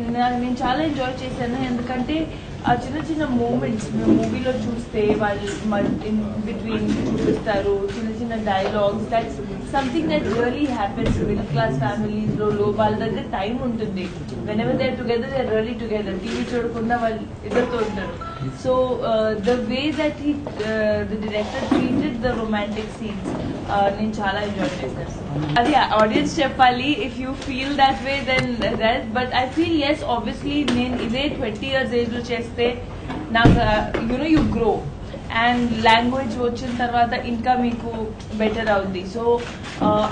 నేను చాలా ఎంజాయ్ చేశాను. ఎందుకంటే ఆ చిన్న చిన్న మూమెంట్స్ మేము మూవీలో చూస్తే వాళ్ళు ఇన్ బిట్వీన్ చూపిస్తారు చిన్న చిన్న dialogues that's something that really happens middle class ఫ్యామిలీస్లో లో వాళ్ళ దగ్గర టైం ఉంటుంది. Whenever they together they really together TV చూడకుండా వాళ్ళు ఇద్దరితో ఉంటారు. So the way that he the director treated the romantic scenes నేను చాలా ఎంజాయ్ చేశాను. అది ఆడియన్స్ చెప్పాలి. If you feel that way then that but I feel as obviously నేను ఇదే ట్వంటీ ఇయర్స్ ఏజ్లో చేస్తే నాకు you know you grow and language వచ్చిన తర్వాత ఇంకా మీకు బెటర్ అవుద్ది. So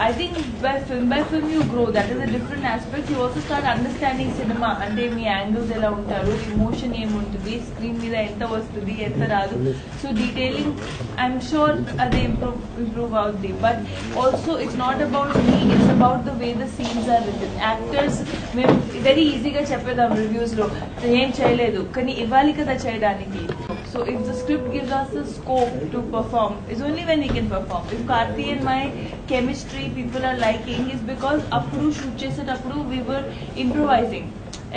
I think by film by film you grow that is a different aspect you also start understanding cinema అంటే మీ యాంగిల్స్ ఎలా ఉంటారు ఇమోషన్ ఏముంటుంది స్క్రీన్ మీద ఎంత వస్తుంది ఎంత రాదు. సో డీటెయిలింగ్ ఐఎమ్ షూర్ అది ఇంప్రూవ్ ఇంప్రూవ్ అవుద్ది. But also it's not about me it's about the way the scenes are written actors మేము వెరీ ఈజీగా చెప్పేదాం రివ్యూస్లో ఏం చేయలేదు? కానీ ఇవ్వాలి కదా చేయడానికి. So if the script gives us the scope to perform. Is only when we can perform. If Karthi and my chemistry people are liking is because అప్పుడు షూట్ చేసేటప్పుడు we were improvising.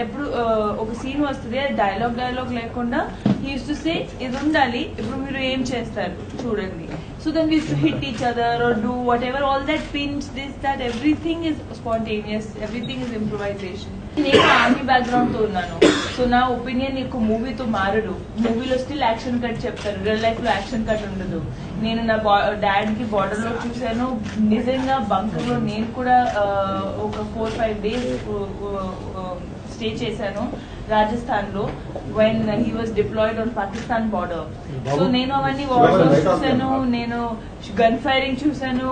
ఎప్పుడు ఆ, ఒక సీన్ వస్తుంది అది dialogue dialogue లేకుండా he used to say ఇది ఉండాలి ఇప్పుడు మీరు ఏం చేస్తారు చూడండి. So then used to hit each other or do whatever all that pins this that everything is spontaneous everything is improvisation నేను ఆర్మీ బ్యాక్గ్రౌండ్తో ఉన్నాను. సో నా ఒపీనియన్ నీకు మూవీతో మారడు మూవీలో స్టిల్ యాక్షన్ కట్ చెప్తారు. రియల్ లైఫ్లో యాక్షన్ కట్ ఉండదు. నేను నా డాడ్కి బార్డర్లో చూశాను. నిజంగా బంకర్లో నేను కూడా ఒక ఫోర్ ఫైవ్ డేస్ స్టే చేశాను. రాజస్థాన్లో when he was deployed on Pakistan border so నేను అవన్నీ వార్లో చూశాను నేను గన్ ఫైరింగ్ చూశాను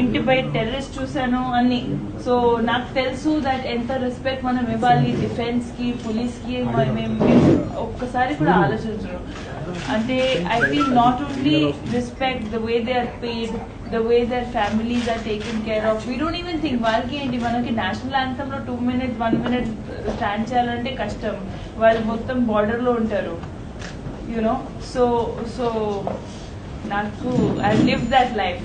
ఇంటి బయట టెర్రరిస్ట్ చూశాను అన్ని. సో నాకు తెలుసు దట్ ఎంత రెస్పెక్ట్ మనం ఇవ్వాలి డిఫెన్స్కి పోలీస్కి మేము ఒక్కసారి కూడా ఆలోచించరు. అంటే I feel not only respect the way they are paid the way their families are taking care of we don't even think వాళ్ళకి ఏంటి మనకి national యాంథమ్లో two minute one minute stand చేయాలంటే కష్టం వాళ్ళు మొత్తం బార్డర్లో ఉంటారు యునో సో సో నాకు I live that life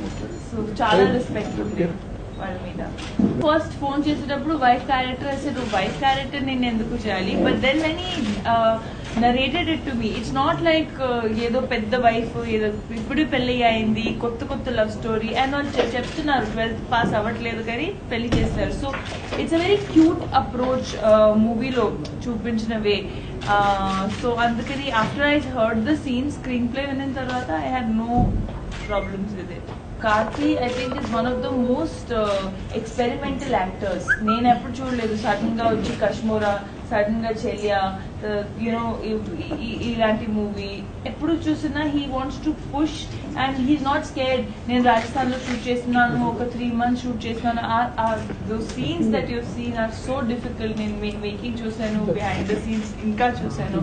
so చాలా రెస్పెక్ట్ ఉంది వాళ్ళ మీద. ఫస్ట్ ఫోన్ చేసేటప్పుడు వైఫ్ క్యారెక్టర్ అసలు వైఫ్ క్యారెక్టర్ నేను ఎందుకు చేయాలి? బట్ దెన్ అని narrated it to me it's not like ఏదో పెద్ద వైఫ్ ఏదో ఇప్పుడు పెళ్ళి అయింది కొత్త కొత్త లవ్ స్టోరీ అండ్ వాళ్ళు చెప్తున్నారు ట్వెల్త్ పాస్ అవ్వట్లేదు కానీ పెళ్ళి చేస్తారు. So it's a very cute approach మూవీలో చూపించిన వే. Uh, సో అందుకని after I heard the scene screenplay విన్న తర్వాత I have no problems with it Karthi I think is one of the most experimental actors నేను ఎప్పుడు చూడలేదు. సడన్గా వచ్చి కశ్మోరా సడన్గా చెలియా యునో ఇలాంటి మూవీ ఎప్పుడు చూసినా he wants to push and he's not scared నేను రాజస్థాన్ లో షూట్ చేస్తున్నాను ఒక త్రీ మంత్స్ షూట్ చేస్తున్నాను scenes that you seen are so difficult నేను మేకింగ్ చూసాను బిహైండ్ ద సీన్స్ ఇంకా చూసాను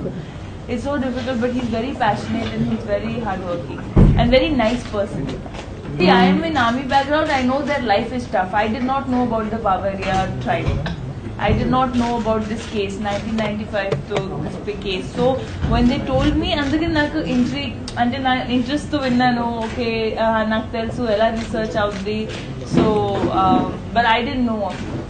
It's so difficult, but he's very passionate and he's very hardworking and very nice person. See, I am in army background. I know that life is tough. I did not know about the Bavaria trial. I did not know about this case, 1995 to this big case. So when they told me, అందుకే నాకు entry అంటే నా ఇంట్రెస్ట్తో విన్నాను okay నాకు తెలుసు ఎలా research అవుద్ది. So but I don't know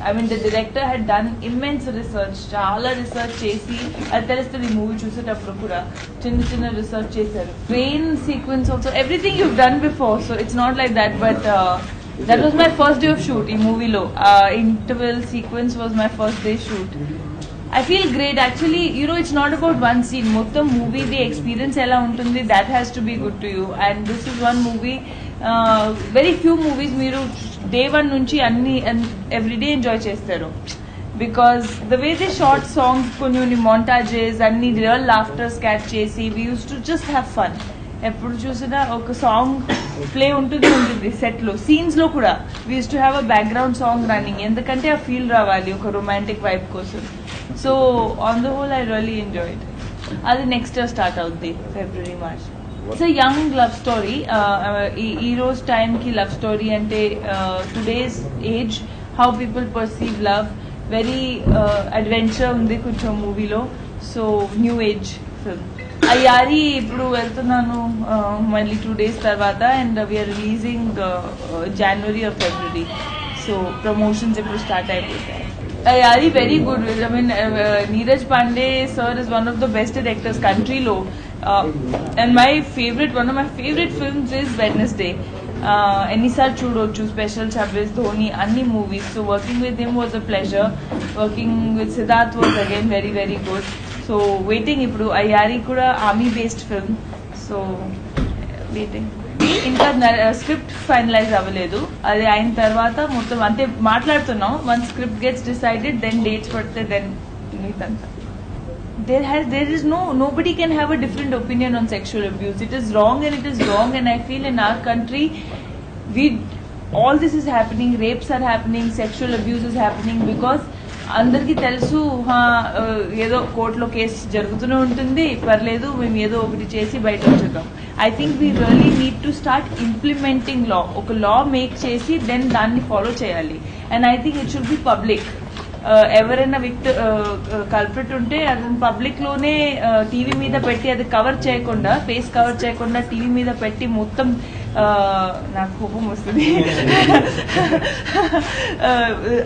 I mean the director had done immense research చాలా రీసెర్చ్ చేసి అది తెలుస్తుంది మూవీ చూసేటప్పుడు కూడా. చిన్న చిన్న రీసెర్చ్ చేశారు. Train sequence also everything you done before so it's not like that but that was my first day of shoot ఈ మూవీలో interval sequence was my first day shoot I feel great actually you know it's not about one scene మొత్తం మూవీది experience ఎలా ఉంటుంది that has to be good to you and this is one movie very few movies మీరు day one నుంచి అన్ని everyday enjoy చేస్తారు because the way they shot songs కొన్ని montages అన్ని రియల్ లాఫ్టర్ స్కాచ్ చేసి we used to just have fun ఎప్పుడు చూసినా ఒక సాంగ్ ప్లే ఉంటుంది ఉంటుంది సెట్లో. సీన్స్లో కూడా. We've to have a background song running ఎందుకంటే ఆ ఫీల్ రావాలి ఒక రొమాంటిక్ వైబ్ కోసం. So on the whole I really enjoy అది నెక్స్ట్ ఇయర్ స్టార్ట్ అవుద్ది. February March it's young love story ఈ రోజు టైం కి లవ్ స్టోరీ అంటే today's age how people perceive love very adventure ఉంది కొంచెం మూవీలో so new age film Aiyaary ఇప్పుడు వెళ్తున్నాను uh, మళ్ళీ టూ డేస్ తర్వాత and we're releasing January or February so promotions ఇప్పుడు స్టార్ట్ అయిపోతాయి Ayari very good. I mean, uh, Neeraj Pandey sir is one of the best directors country low. Uh, and my favorite, one of my favorite films is Wednesday. Uh, ఎన్నిసార్లు చూడొచ్చు special ఛబ్బీస్ ధోని అన్ని movies so working with him was a pleasure working with Siddharth was again very very good so waiting ఇప్పుడు అయ్యారి కూడా army based film so waiting ఇంకా script finalise అవ్వలేదు అది అయిన తర్వాత మొత్తం అంతే మాట్లాడుతున్నాం one script gets decided then dates పడితే దెన్ మీదంతా there has there is no nobody can have a different opinion on sexual abuse it is wrong and it is wrong and i feel in our country we all this is happening rapes are happening sexual abuse is happening because అందరికీ తెలుసు ఏదో కోర్టులో case జరుగుతూనే ఉంటుంది. పర్లేదు మేము ఏదో ఒకటి చేసి బయట వచ్చేద్దాం. I think we really need to start implementing law ఒక లా మేక్ చేసి దెన్ దాన్ని ఫాలో చేయాలి. And I think it should be public ఎవరైనా విక్ట కల్ప్రిట్ ఉంటే అది పబ్లిక్లోనే టీవీ మీద పెట్టి అది కవర్ చేయకుండా ఫేస్ కవర్ చేయకుండా టీవీ మీద పెట్టి మొత్తం నాకు కోపం వస్తుంది.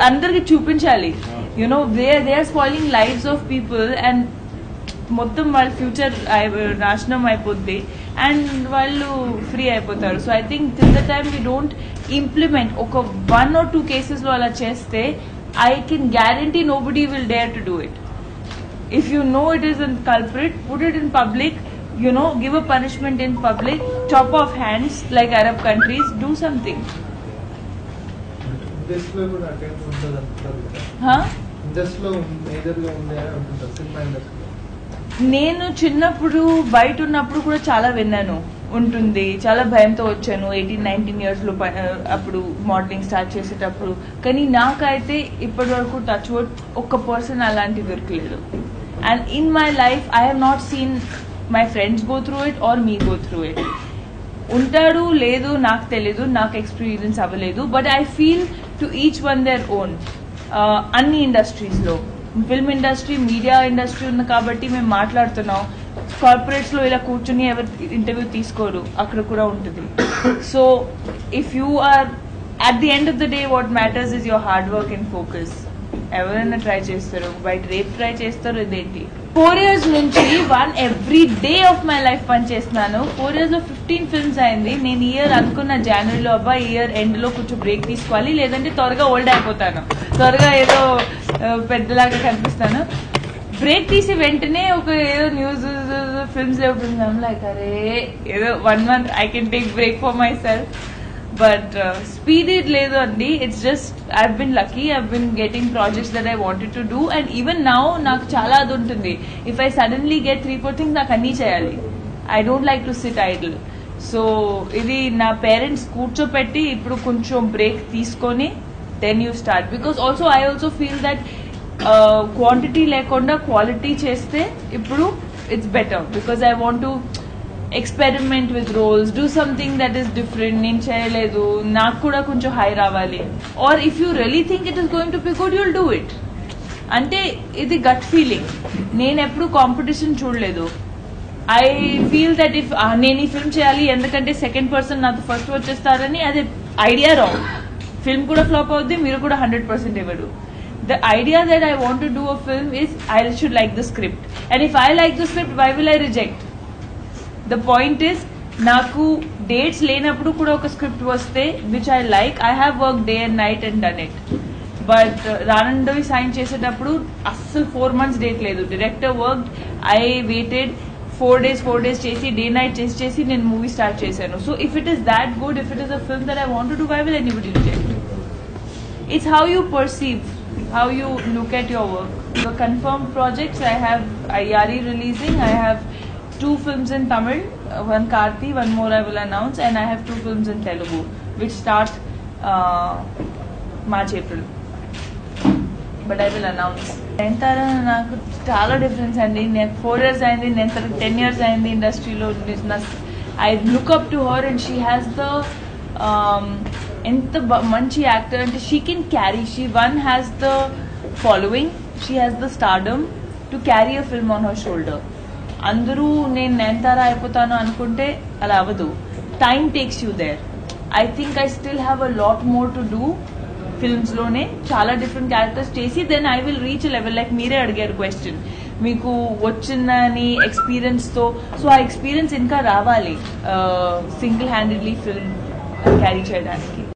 అందరికి చూపించాలి. You know they they are spoiling lives of people and మొత్తం వాళ్ళ ఫ్యూచర్ నాశనం అయిపోద్ది అండ్ వాళ్ళు ఫ్రీ అయిపోతారు so I think till the time we don't implement ఒక వన్ ఆర్ టూ కేసెస్లో అలా చేస్తే I can guarantee nobody will dare to do it if you know it is a culprit, put it in public, you know, give a punishment in public, chop off hands like Arab countries, do something. ఇండస్ట్రీలో కూడా attend ఉంటుంది అంటారు కదా Huh? ఇండస్ట్రీలో సినిమా ఇండస్ట్రీలో నేను చిన్నప్పుడు బయట ఉన్నప్పుడు కూడా చాలా విన్నాను. ఉంటుంది. చాలా భయంతో వచ్చాను. ఎయిటీన్ నైన్టీన్ ఇయర్స్లో అప్పుడు మోడలింగ్ స్టార్ట్ చేసేటప్పుడు. కానీ నాకైతే ఇప్పటి వరకు టచ్ వుడ్ ఒక్క పర్సన్ అలాంటి దొరకలేదు. And in my life I have not seen my friends go through it or me go through it ఉంటాడు లేదు నాకు తెలీదు. నాకు ఎక్స్పీరియన్స్ అవ్వలేదు. But I feel to each one their own అన్ని ఇండస్ట్రీస్లో ఫిల్మ్ ఇండస్ట్రీ మీడియా ఇండస్ట్రీ ఉంది కాబట్టి మేము మాట్లాడుతున్నాం. కార్పొరేట్స్లో ఇలా కూర్చుని ఎవరు ఇంటర్వ్యూ తీసుకోరు. అక్కడ కూడా ఉంటుంది. So if you are at the end of the day what matters is your hard work and focus ఎవరైనా ట్రై చేస్తారు. బయట రేపు ట్రై చేస్తారు ఇదేంటి? ఫోర్ ఇయర్స్ నుంచి one every day of my life పనిచేస్తున్నాను ఫోర్ ఇయర్స్లో ఫిఫ్టీన్ ఫిల్మ్స్ అయింది. నేను ఇయర్ అనుకున్న జనవరిలో అబ్బా ఇయర్ ఎండ్లో కొంచెం బ్రేక్ తీసుకోవాలి. లేదంటే త్వరగా ఓల్డ్ అయిపోతాను. త్వరగా ఏదో పెద్దలాగా కనిపిస్తాను. బ్రేక్ తీసి వెంటనే ఒక ఏదో న్యూస్ ఫిల్మ్స్ లేవు ఫిల్మ్స్ లైక్ అరే ఏదో one month I can take break for my self but speed it లేదు అండి. It's just I been lucky I been getting projects that I wanted to do and even now నాకు చాలా అది ఉంటుంది. If I suddenly get three four things నాకు అన్నీ చేయాలి. I don't like to sit idle so ఇది నా parents కూర్చోపెట్టి ఇప్పుడు కొంచెం బ్రేక్ తీసుకొని then you start because also I also feel that quantity లేకుండా క్వాలిటీ చేస్తే ఇప్పుడు it's better because I want to experiment with roles do something that is different నేను చేయలేదు నాకు కూడా కొంచెం హై రావాలి. Or if you really think it is going to be good you'll do it అంటే ఇది గట్ ఫీలింగ్ నేను ఎప్పుడు కాంపిటీషన్ చూడలేదు. ఐ ఫీల్ దట్ ఇఫ్ నేను ఈ ఫిల్మ్ చేయాలి ఎందుకంటే సెకండ్ పర్సన్ నాతో ఫస్ట్ వచ్చేస్తారని అది ఐడియా రాంగ్ ఫిల్మ్ కూడా ఫ్లాప్ అవుద్ది మీరు కూడా హండ్రెడ్ పర్సెంట్ ఇవ్వరు. The idea that I want to do a film is I should like the script and if I like the script why will I reject the point is నాకు dates లేనప్పుడు కూడా ఒక script వస్తే which I like I have work day and night and done it but రానండవి sign చేసేటప్పుడు అస్సలు four months date లేదు. Director work I waited four days four days చేసి day night చేసి చేసి నేను మూవీ స్టార్ట్ చేశాను. So if it is that good if it is a film that I want to why will anybody reject you perceive how you look at your work your confirm projects I have I are Ayari releasing I have two films in Tamil, uh, one Karthi, one more I will announce, and I have two films in Telugu, which start uh, March, April. But I will announce ఎంతారా నాకు చాలా difference అండి నేను four years అయింది నేను ten years అయింది ఇండస్ట్రీలో I look up to her and she has the ఎంత బ- మంచి యాక్టర్ అంటే she can carry she one has the following she has the stardom to carry a film on her shoulder అందరూ నేను నెంతారా అయిపోతాను అనుకుంటే అలా అవ్వదు. Time takes you there I think I still have a lot more to do ఫిల్మ్స్లోనే చాలా different characters చేసి then I will reach level like మీరే అడిగారు క్వశ్చన్ మీకు వచ్చిందని ఎక్స్పీరియన్స్తో. సో ఆ ఎక్స్పీరియన్స్ ఇంకా రావాలి. సింగిల్ హ్యాండెడ్లీ ఫిల్మ్ క్యారీ చేయడానికి.